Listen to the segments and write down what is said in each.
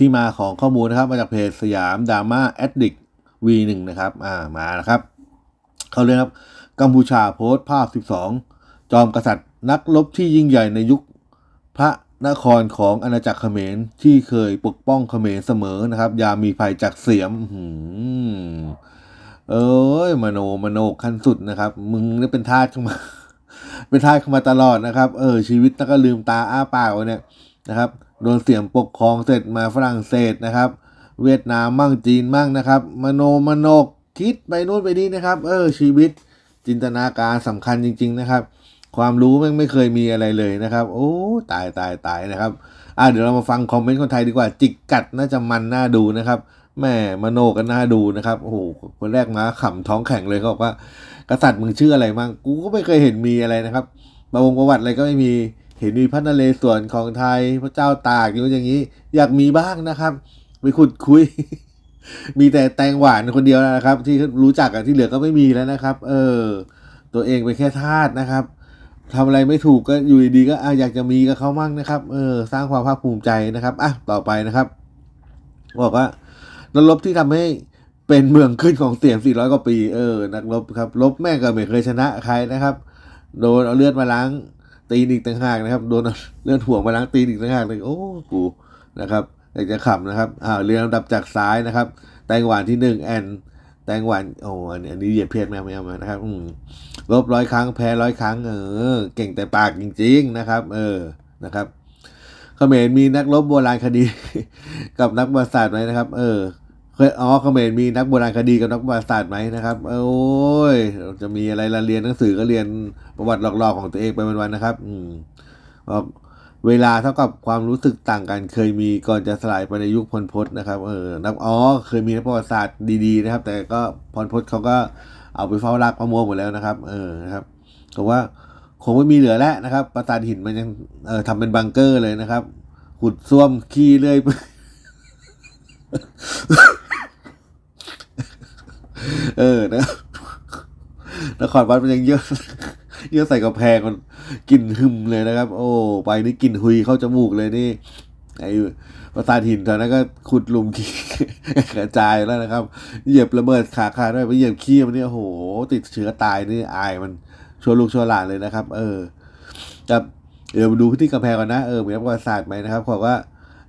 ที่มาของข้อมูลนะครับ มาจากเพจสยามดราม่าแอดดิก V1 นะครับอ่ามานะครับเขาเลยครับกัมพูชาโพสต์ภาพ 12 จอมกษัตริย์นักรบที่ยิ่งใหญ่ในยุคพระนครของอาณาจักรเขมรที่เคยปกป้องเขมรเสมอนะครับ ยามมีภัยจากเสียมอื้อหือเอ้ยมโนมโนขั้นสุดนะครับ มึงนี่เป็นทาสเข้ามา เป็นทาสเข้ามาตลอดนะครับ เออ ชีวิตแล้วก็ลืมตาอ้าปากเนี่ยนะครับ โดนเสียมปกครองเสร็จมาฝรั่งเศสนะครับ เวียดนามมั่งจีนมั่งนะครับ มโนมโนคิดไปนู่นไปนี่นะครับ เออชีวิตจินตนาการสำคัญจริง ๆนะครับ ความรู้แม่งไม่เคยมีอะไรเลยนะครับ โอ้ตายตายตายนะครับอะเดี๋ยวเรามาฟังคอมเมนต์คนไทยดีกว่า จิกกัดน่าจะมันน่าดูนะครับแม่มโนกันน่าดูนะครับโอ้โหคนแรกมาขำท้องแข็งเลยเขาบอกว่า กษัตริย์มึงชื่ออะไรมั่งกูก็ไม่เคยเห็นมีอะไรนะครับประวงประวัติอะไรก็ไม่มี เห็นมีพระนเรศวรของไทยพระเจ้าตากอย่างนู้นอย่างนี้ อยากมีบ้างนะครับไปขุดคุย มีแต่แตงหวานคนเดียวนะครับ ที่รู้จักกันที่เหลือก็ไม่มีแล้วนะครับ เออ ตัวเองเป็นแค่ทาสนะครับทำอะไรไม่ถูกก็อยู่ดีๆก็อยากจะมีกับเขามั่งนะครับ เออ สร้างความภาคภูมิใจนะครับอะต่อไปนะครับบอกว่านักรบที่ทำให้เป็นเมืองขึ้นของเสียง400 กว่าปี เออ นักรบครับ รบแม่ก็ไม่เคยชนะใครนะครับ โดนเอาเลือดมาล้าง ตีนอีกต่างหากนะครับโดนเลื่อดห่วงมาล้างตีนอีกต่างหากเลยโอ้กูนะครับอยากจะขำนะครับอ่าเรียงลำดับจากซ้ายนะครับแตงหวานที่หนึ่งแอนแตงหวานโอ้อันนี้อันนี้เหยียดเพศแม่ไม่เอามานะครับอืมลบร้อยครั้งแพ้ร้อยครั้งเออ เก่งแต่ปากจริง ๆ นะครับ เออนะครับเขมรมีนักรบโบราณคดี กับนักประวัติศาสตร์ไหมนะครับ เออเคยอ๋อเขมรมีนักโบราณคดีกับนักประวัติศาสตร์ไหมนะครับ โอ้ย จะมีอะไรละเรียนหนังสือก็เรียนประวัติหลอกๆของตัวเองไปวันๆนะครับ อืมบเวลาเท่ากับความรู้สึกต่างกัน เคยมีก่อนจะสลายไปในยุคพลพศนะครับเออนักอ๋อเคยมีนักประวัติศาสตร์ดีๆนะครับ แต่ก็พลพศเขาก็เอาไปเฝ้ารักประมวหมดแล้วนะครับ เออนะครับแต่ว่าคงไม่มีเหลือแล้วนะครับปราสาทหินมันยังเออทำเป็นบังเกอร์เลยนะครับขุดซ่วมขี้เรื่อยเออนะ ครวัดมันยังเยอะเยอะใส่กระแพงมันกลิ่นหึมเลยนะครับ โอ้ไปนี่กลิ่นหุยเข้าจมูกเลยนี่ไอ้ประสาทหินตอนนั้นก็ขุดหลุมขี้กระจายแล้วนะครับ เหยียบระเบิดขาขาดด้วยไปเหยียบขี้มันเนี่ยโอ้โหติดเชื้อตายนี่อายมันชั่วลูกชัวหลานเลยนะครับ เออครับเดี๋ยวมาดูที่กำแพงก่อนนะเออมีนักประวัติศาสตร์ไหมนะครับบอกว่า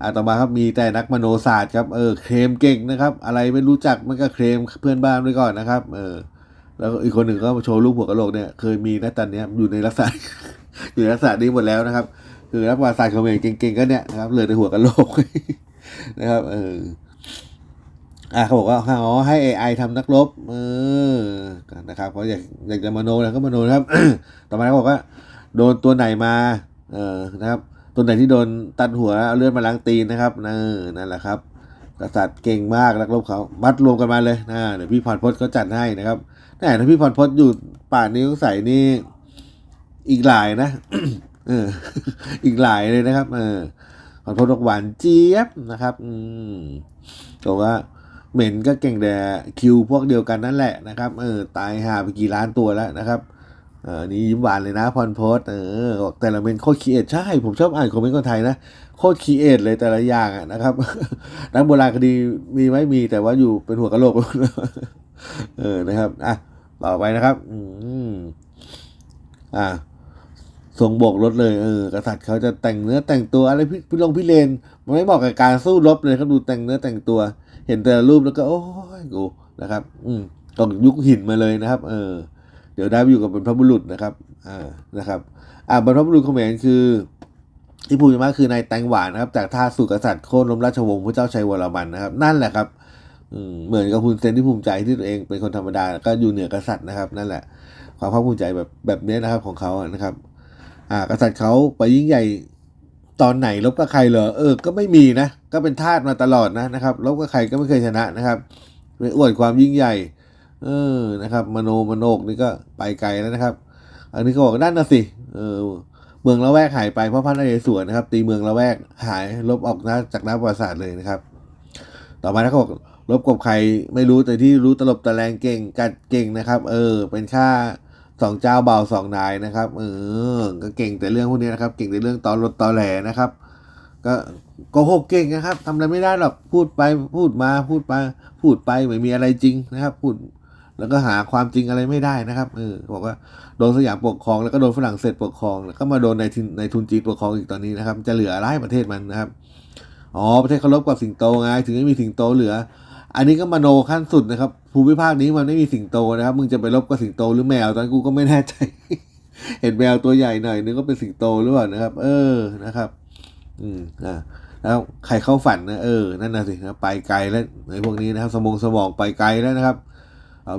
อ่าต่อมาครับมีแต่นักมโนศาสตร์ครับเออเคลมเก่งนะครับ อะไรไม่รู้จักมันก็เคลมเพื่อนบ้านไว้ก่อนนะครับ เออ แล้วอีกคนหนึ่งก็มาโชว์รูปหัวกะโหลกเนี่ยเคยมีนะตอนนี้อยู่ในลักษณะอยู่ในลักษณะนี้หมดแล้วนะครับ คือนักประวัติศาสตร์เขมรเก่งๆก็เนี่ยนะครับเลือในหัวกะโหลกนะครับเอออะเขาบอกว่าอ๋อให้ AI ทำนักรบเออนะครับเขาอยากอยากจะมโนนะก็มโนนะครับ ต่อมาเขาบอกว่า โดนตัวไหนมา เออนะครับ ตัวไหนที่โดนตัดหัวเอาเลือดมาล้างตีนนะครับเออนั่นแหละครับ กษัตริย์เก่งมากนักรบเขามัดรวมกันมาเลยนะเดี๋ยวพี่พรพจน์เขาจัดให้นะครับแต่ถ้าพี่พรพจน์อยู่ป่านนี้ต้องใส่นี่อีกหลายนะเออ อีกหลายเลยนะครับ เออพรพจน์บอกหวานเจี๊ยบนะครับ อืมบอกว่าเหม็นก็เก่งแต่คิวพวกเดียวกันนั่นแหละนะครับ เออ ตายหาไปกี่ล้านตัวแล้วนะครับ ออนี่ยิ้มหวานเลยนะพรพจน์เออบอกแต่ละเมนโคตรคีเอทใช่ ผมชอบอ่านคอมเมนต์คนไทยนะ โคตรคีเอทเลยแต่ละอย่างอะนะครับ นักโบราณคดีมีไหมมีแต่ว่าอยู่เป็นหัวกะโหลกเออนะครับอะต่อไปนะครับ อืมอ่าทรงโบกรถเลยเออกษัตริย์เขาจะแต่งเนื้อแต่งตัวอะไรพี่พี่ลงพี่เลนมันไม่เหมาะกับการสู้รบเลยเขาดูแต่งเนื้อแต่งตัว เห็นแต่รูปแล้วก็ โอ้ยกูนะครับ อืมต้องยุคหินมาเลยนะครับ เออ ดี๋ยวได้ไปอยู่กับบรรพบุรุษนะครับอ่านะครับอ่าบรรพบุรุษเขมรคือที่พูดมากคือนายแตงหวานนะครับ จากท่าสุกษัตริย์โค่นล้มราชวงศ์พระเจ้าชัยวรมันนะครับ นั่นแหละครับเหมือนกับคุณเซนที่ภูมิใจที่ตัวเองเป็นคนธรรมดาก็อยู่เหนือกษัตริย์นะครับ นั่นแหละ ความภาคภูมิใจแบบแบบนี้นะครับของเขาอะนะครับ อ่ากษัตริย์เขาไปยิ่งใหญ่ตอนไหนลบกับใครเหรอเออ ก็ไม่มีนะ ก็เป็นทาสมาตลอดนะนะครับลบกับใครก็ไม่เคยชนะนะครับไปอวดความยิ่งใหญ่ เออนะครับ มโนมโนกนี่ก็ไปไกลแล้วนะครับ อันนี้ก็บอกนั่นนะสิเออเมืองละแวกหายไปเพราะพระนเรศวรนะครับ ตีเมืองละแวกหายลบออกนะจากน้ำประวัติศาสตร์เลยนะครับ ต่อมาเขาบอกลบกับใครไม่รู้แต่ที่รู้ตลบตะแลงเก่งกัดเก่งนะครับ เออ เป็นค่าสองเจ้าเบาสองนายนะครับ เออ ก็เก่งแต่เรื่องพวกนี้นะครับ เก่งแต่เรื่องตอนรถตอแหลนะครับ ก็โกหกเก่งนะครับทำอะไรไม่ได้หรอกพูดไปพูดมาพูดไปพูดไปไม่มีอะไรจริงนะครับ พูด แล้วก็หาความจริงอะไรไม่ได้นะครับเออบอกว่าโดนสยามปกครอง แล้วก็โดนฝรั่งเศสปกครอง แล้วก็มาโดนในทุนในทุนจีนปกครองอีกตอนนี้นะครับ จะเหลืออะไรประเทศมันนะครับอ๋อประเทศเขารบกับสิงโตไงถึงไม่มีสิงโตเหลือ อันนี้ก็มโนขั้นสุดนะครับ ภูมิภาคนี้มันไม่มีสิงโตนะครับ มึงจะไปรบกับสิงโตหรือแมวตอนกูก็ไม่แน่ใจ เห็นแมวตัวใหญ่หน่อยนึกว่าเป็นสิงโตหรือเปล่านะครับ เออนะครับ อืมอ่าแล้วใครเข้าฝันนะเออนั่นน่ะสินะไปไกลแล้วในพวกนี้นะครับ สมองสมองไปไกลแล้วนะครับ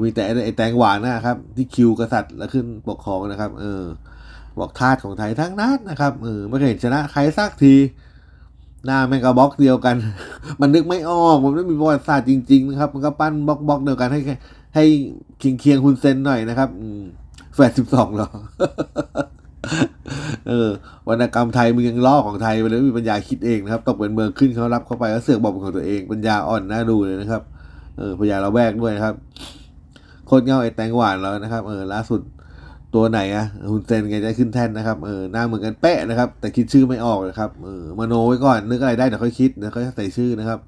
มีแต่ไอ้แตงหวานนะครับ ที่คิวกษัตริย์แล้วขึ้นปกครองนะครับ เออ บอกทาสของไทยทั้งนั้นนะครับเออไม่เคยเห็นชนะใครสักที หน้าแม่งก็บล็อกเดียวกัน มันนึกไม่ออกมันไม่มีประวัติศาสตร์จริงๆนะครับ มันก็ปั้นบล็อกบล็อกเดียวกันให้ให้เคียงเคียงคุณเซนหน่อยนะครับแฝดสิบสองหรอเออวรรณกรรมไทยมึงยังล่อของไทยไปเลยไม่มีปัญญาคิดเองนะครับตกเป็นเมืองขึ้นเขารับเข้าไปแล้วเสือกบอกเป็นของตัวเองปัญญาอ่อนน่าดูเลยนะครับ เออปัญญาเราแวกด้วยนะครับ ตรเงาไอ้แตงหวานแล้วนะครับ เออล่าสุดตัวไหนอะฮุนเซนแกจะขึ้นแท่นนะครับ เออหน้าเหมือนกันเป๊ะนะครับ แต่คิดชื่อไม่ออกนะครับ เออมโนไว้ก่อน นึกอะไรได้เดี๋ยวค่อยคิดเดี๋ยวค่อยใส่ชื่อนะครับ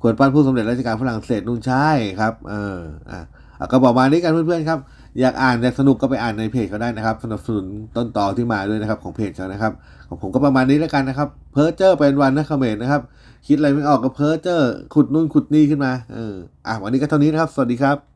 ควรปั้นผู้สำเร็จราชการฝรั่งเศสนู่นใช่ครับ เอออะอะก็บอกมานี้กันเพื่อนๆครับ อยากอ่านอยากสนุกก็ไปอ่านในเพจเขาได้นะครับ สนับสนุนต้นต่อที่มาด้วยนะครับของเพจเขานะครับของผมก็ประมาณนี้แล้วกันนะครับ เพ้อเจอร์เป็นวันนะคอมเมนต์นะครับ คิดอะไรไม่ออกก็เพ้อเจอร์ขุดนู่นขุดนี่ขึ้นมา เออ อะวันนี้ก็เท่านี้นะครับ สวัสดีครับ